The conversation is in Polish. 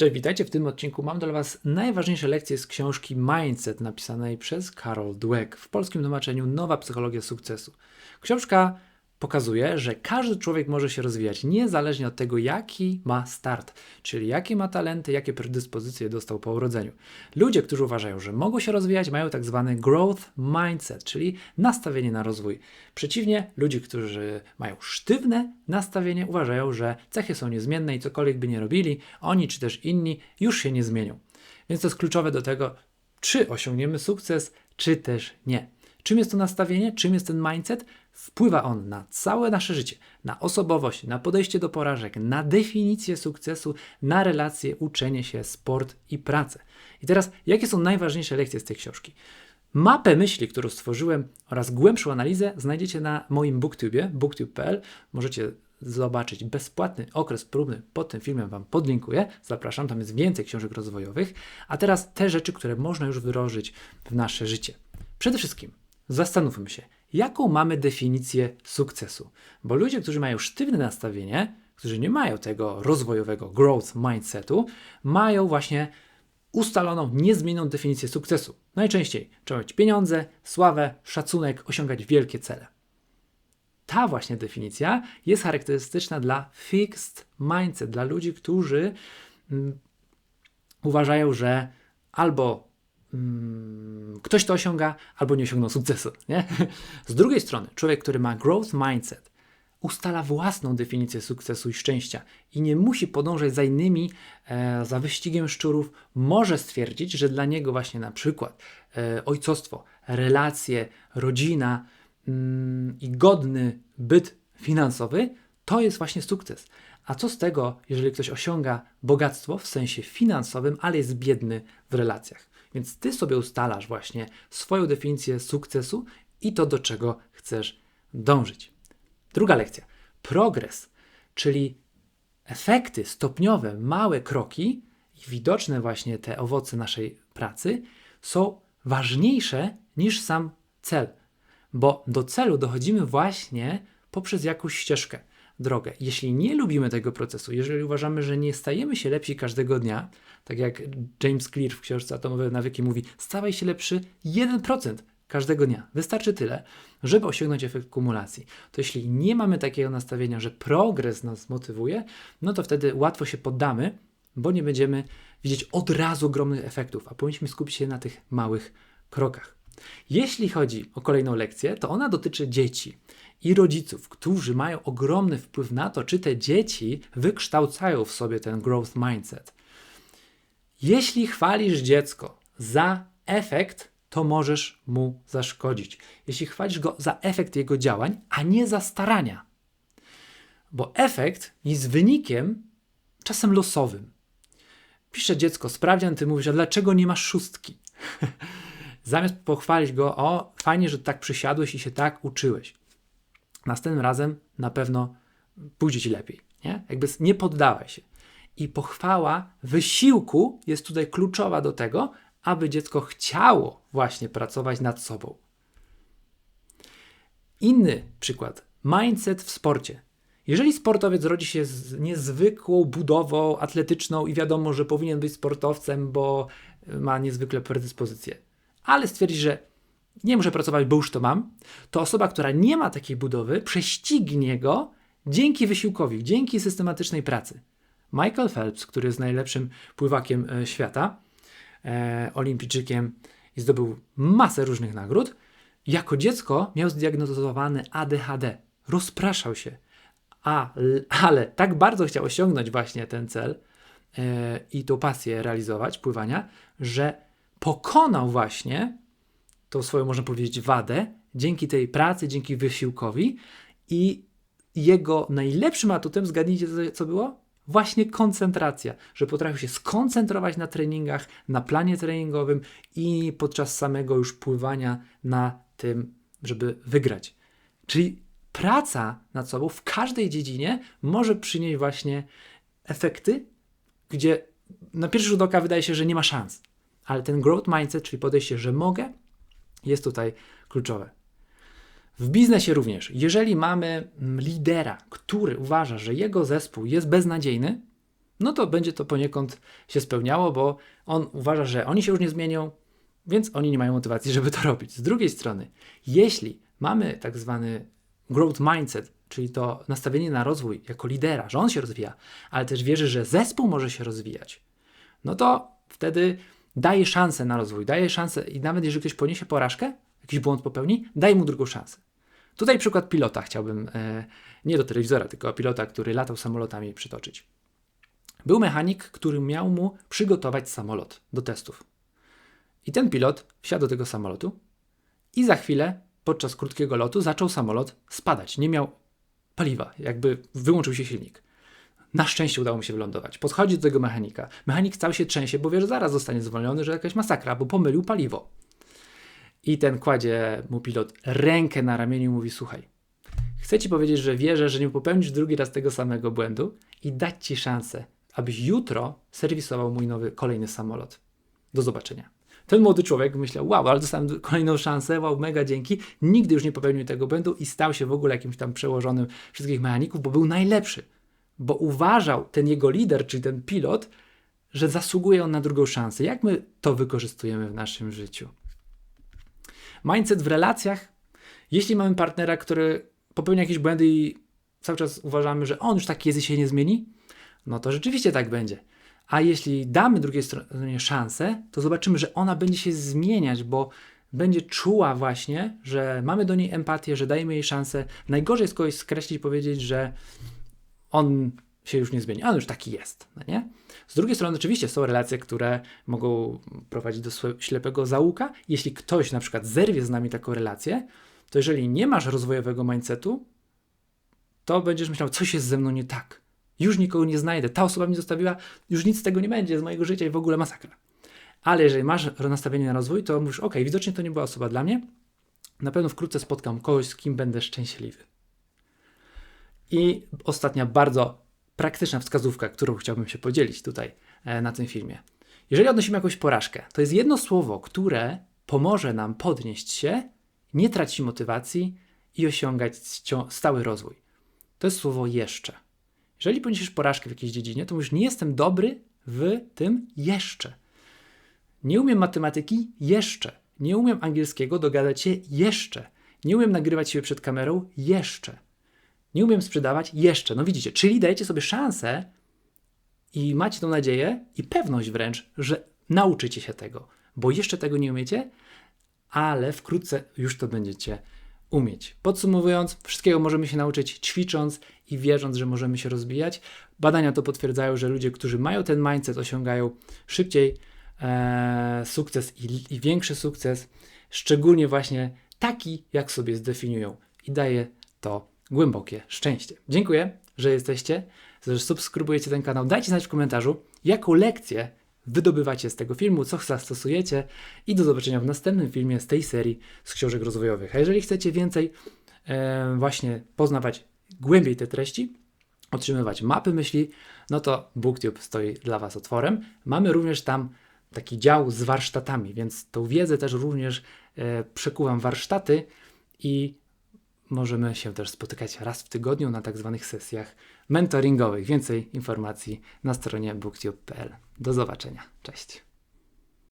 Cześć, witajcie w tym odcinku. Mam dla Was najważniejsze lekcje z książki Mindset napisanej przez Carol Dweck w polskim tłumaczeniu Nowa psychologia sukcesu. Książka pokazuje, że każdy człowiek może się rozwijać niezależnie od tego, jaki ma start, czyli jakie ma talenty, jakie predyspozycje dostał po urodzeniu. Ludzie, którzy uważają, że mogą się rozwijać, mają tak zwany growth mindset, czyli nastawienie na rozwój. Przeciwnie, ludzie, którzy mają sztywne nastawienie, uważają, że cechy są niezmienne i cokolwiek by nie robili, oni czy też inni już się nie zmienią. Więc to jest kluczowe do tego, czy osiągniemy sukces, czy też nie. Czym jest to nastawienie? Czym jest ten mindset? Wpływa on na całe nasze życie, na osobowość, na podejście do porażek, na definicję sukcesu, na relacje, uczenie się, sport i pracę. I teraz, jakie są najważniejsze lekcje z tej książki? Mapę myśli, którą stworzyłem oraz głębszą analizę znajdziecie na moim booktubie, booktube.pl. Możecie zobaczyć bezpłatny okres próbny pod tym filmem Wam podlinkuję. Zapraszam, tam jest więcej książek rozwojowych. A teraz te rzeczy, które można już wdrożyć w nasze życie. Przede wszystkim zastanówmy się, jaką mamy definicję sukcesu. Bo ludzie, którzy mają sztywne nastawienie, którzy nie mają tego rozwojowego growth mindsetu, mają właśnie ustaloną, niezmienną definicję sukcesu. Najczęściej trzeba mieć pieniądze, sławę, szacunek, osiągać wielkie cele. Ta właśnie definicja jest charakterystyczna dla fixed mindset, dla ludzi, którzy mm, uważają, że albo Hmm, ktoś to osiąga albo nie osiągnął sukcesu. Nie? Z drugiej strony, człowiek, który ma growth mindset, ustala własną definicję sukcesu i szczęścia i nie musi podążać za innymi, e, za wyścigiem szczurów, może stwierdzić, że dla niego właśnie na przykład e, ojcostwo, relacje, rodzina mm, i godny byt finansowy to jest właśnie sukces. A co z tego, jeżeli ktoś osiąga bogactwo w sensie finansowym, ale jest biedny w relacjach? Więc ty sobie ustalasz właśnie swoją definicję sukcesu i to, do czego chcesz dążyć. Druga lekcja. Progres, czyli efekty stopniowe, małe kroki i widoczne właśnie te owoce naszej pracy są ważniejsze niż sam cel, bo do celu dochodzimy właśnie poprzez jakąś ścieżkę drogę. Jeśli nie lubimy tego procesu, jeżeli uważamy, że nie stajemy się lepsi każdego dnia, tak jak James Clear w książce Atomowe Nawyki mówi, stawaj się lepszy 1% każdego dnia. Wystarczy tyle, żeby osiągnąć efekt kumulacji. To jeśli nie mamy takiego nastawienia, że progres nas motywuje, no to wtedy łatwo się poddamy, bo nie będziemy widzieć od razu ogromnych efektów, a powinniśmy skupić się na tych małych krokach. Jeśli chodzi o kolejną lekcję, to ona dotyczy dzieci i rodziców, którzy mają ogromny wpływ na to, czy te dzieci wykształcają w sobie ten growth mindset. Jeśli chwalisz dziecko za efekt, to możesz mu zaszkodzić. Jeśli chwalisz go za efekt jego działań, a nie za starania. Bo efekt jest wynikiem czasem losowym. Pisze dziecko, sprawdzian, ty mówisz, a dlaczego nie masz szóstki? Zamiast pochwalić go, o, fajnie, że tak przysiadłeś i się tak uczyłeś następnym razem na pewno pójdzie ci lepiej. Nie? Jakby nie poddawaj się. I pochwała wysiłku jest tutaj kluczowa do tego, aby dziecko chciało właśnie pracować nad sobą. Inny przykład. Mindset w sporcie. Jeżeli sportowiec rodzi się z niezwykłą budową atletyczną i wiadomo, że powinien być sportowcem, bo ma niezwykle predyspozycje, ale stwierdzi, że nie muszę pracować, bo już to mam, to osoba, która nie ma takiej budowy, prześcignie go dzięki wysiłkowi, dzięki systematycznej pracy. Michael Phelps, który jest najlepszym pływakiem e, świata, e, olimpijczykiem i zdobył masę różnych nagród, jako dziecko miał zdiagnozowany ADHD. Rozpraszał się, a, ale tak bardzo chciał osiągnąć właśnie ten cel e, i tą pasję realizować, pływania, że pokonał właśnie tą swoją, można powiedzieć, wadę dzięki tej pracy, dzięki wysiłkowi i jego najlepszym atutem, zgadnijcie co było? Właśnie koncentracja, że potrafił się skoncentrować na treningach, na planie treningowym i podczas samego już pływania na tym, żeby wygrać. Czyli praca nad sobą w każdej dziedzinie może przynieść właśnie efekty, gdzie na pierwszy rzut oka wydaje się, że nie ma szans. Ale ten growth mindset, czyli podejście, że mogę, jest tutaj kluczowe. W biznesie również, jeżeli mamy lidera, który uważa, że jego zespół jest beznadziejny, no to będzie to poniekąd się spełniało, bo on uważa, że oni się już nie zmienią, więc oni nie mają motywacji, żeby to robić. Z drugiej strony, jeśli mamy tak zwany growth mindset, czyli to nastawienie na rozwój jako lidera, że on się rozwija, ale też wierzy, że zespół może się rozwijać, no to wtedy daje szansę na rozwój, daje szansę i nawet jeżeli ktoś poniesie porażkę, jakiś błąd popełni, daj mu drugą szansę. Tutaj przykład pilota chciałbym, e, nie do telewizora, tylko pilota, który latał samolotami przytoczyć. Był mechanik, który miał mu przygotować samolot do testów. I ten pilot wsiadł do tego samolotu i za chwilę, podczas krótkiego lotu, zaczął samolot spadać. Nie miał paliwa, jakby wyłączył się silnik. Na szczęście udało mu się wylądować. Podchodzi do tego mechanika. Mechanik cały się trzęsie, bo wie, że zaraz zostanie zwolniony, że jakaś masakra, bo pomylił paliwo. I ten kładzie mu pilot rękę na ramieniu i mówi: Słuchaj, chcę ci powiedzieć, że wierzę, że nie popełnisz drugi raz tego samego błędu i dać ci szansę, abyś jutro serwisował mój nowy, kolejny samolot. Do zobaczenia. Ten młody człowiek myślał, wow, ale dostałem kolejną szansę, wow, mega dzięki. Nigdy już nie popełnił tego błędu i stał się w ogóle jakimś tam przełożonym wszystkich mechaników, bo był najlepszy. Bo uważał ten jego lider, czyli ten pilot, że zasługuje on na drugą szansę. Jak my to wykorzystujemy w naszym życiu? Mindset w relacjach. Jeśli mamy partnera, który popełnia jakieś błędy i cały czas uważamy, że on już taki jest i się nie zmieni, no to rzeczywiście tak będzie. A jeśli damy drugiej stronie szansę, to zobaczymy, że ona będzie się zmieniać, bo będzie czuła właśnie, że mamy do niej empatię, że dajemy jej szansę. Najgorzej jest kogoś skreślić, powiedzieć, że on się już nie zmieni, on już taki jest, no nie? Z drugiej strony oczywiście są relacje, które mogą prowadzić do ślepego załuka. Jeśli ktoś na przykład zerwie z nami taką relację, to jeżeli nie masz rozwojowego mindsetu, to będziesz myślał, coś jest ze mną nie tak. Już nikogo nie znajdę, ta osoba mnie zostawiła, już nic z tego nie będzie z mojego życia i w ogóle masakra. Ale jeżeli masz nastawienie na rozwój, to mówisz, ok, widocznie to nie była osoba dla mnie, na pewno wkrótce spotkam kogoś, z kim będę szczęśliwy. I ostatnia bardzo praktyczna wskazówka, którą chciałbym się podzielić tutaj e, na tym filmie. Jeżeli odnosimy jakąś porażkę, to jest jedno słowo, które pomoże nam podnieść się, nie tracić motywacji i osiągać stały rozwój. To jest słowo jeszcze. Jeżeli poniesiesz porażkę w jakiejś dziedzinie, to mówisz, nie jestem dobry w tym jeszcze. Nie umiem matematyki jeszcze. Nie umiem angielskiego, dogadać się jeszcze. Nie umiem nagrywać się przed kamerą jeszcze. Nie umiem sprzedawać jeszcze. No widzicie, czyli dajecie sobie szansę i macie tą nadzieję i pewność wręcz, że nauczycie się tego, bo jeszcze tego nie umiecie, ale wkrótce już to będziecie umieć. Podsumowując, wszystkiego możemy się nauczyć ćwicząc i wierząc, że możemy się rozwijać. Badania to potwierdzają, że ludzie, którzy mają ten mindset, osiągają szybciej e, sukces i, i większy sukces, szczególnie właśnie taki, jak sobie zdefiniują. I daje to głębokie szczęście. Dziękuję, że jesteście, że subskrybujecie ten kanał. Dajcie znać w komentarzu, jaką lekcję wydobywacie z tego filmu, co zastosujecie i do zobaczenia w następnym filmie z tej serii z książek rozwojowych. A jeżeli chcecie więcej e, właśnie poznawać głębiej te treści, otrzymywać mapy myśli, no to BookTube stoi dla Was otworem. Mamy również tam taki dział z warsztatami, więc tą wiedzę też również e, przekuwam warsztaty i możemy się też spotykać raz w tygodniu na tak zwanych sesjach mentoringowych. Więcej informacji na stronie booktube.pl. Do zobaczenia. Cześć.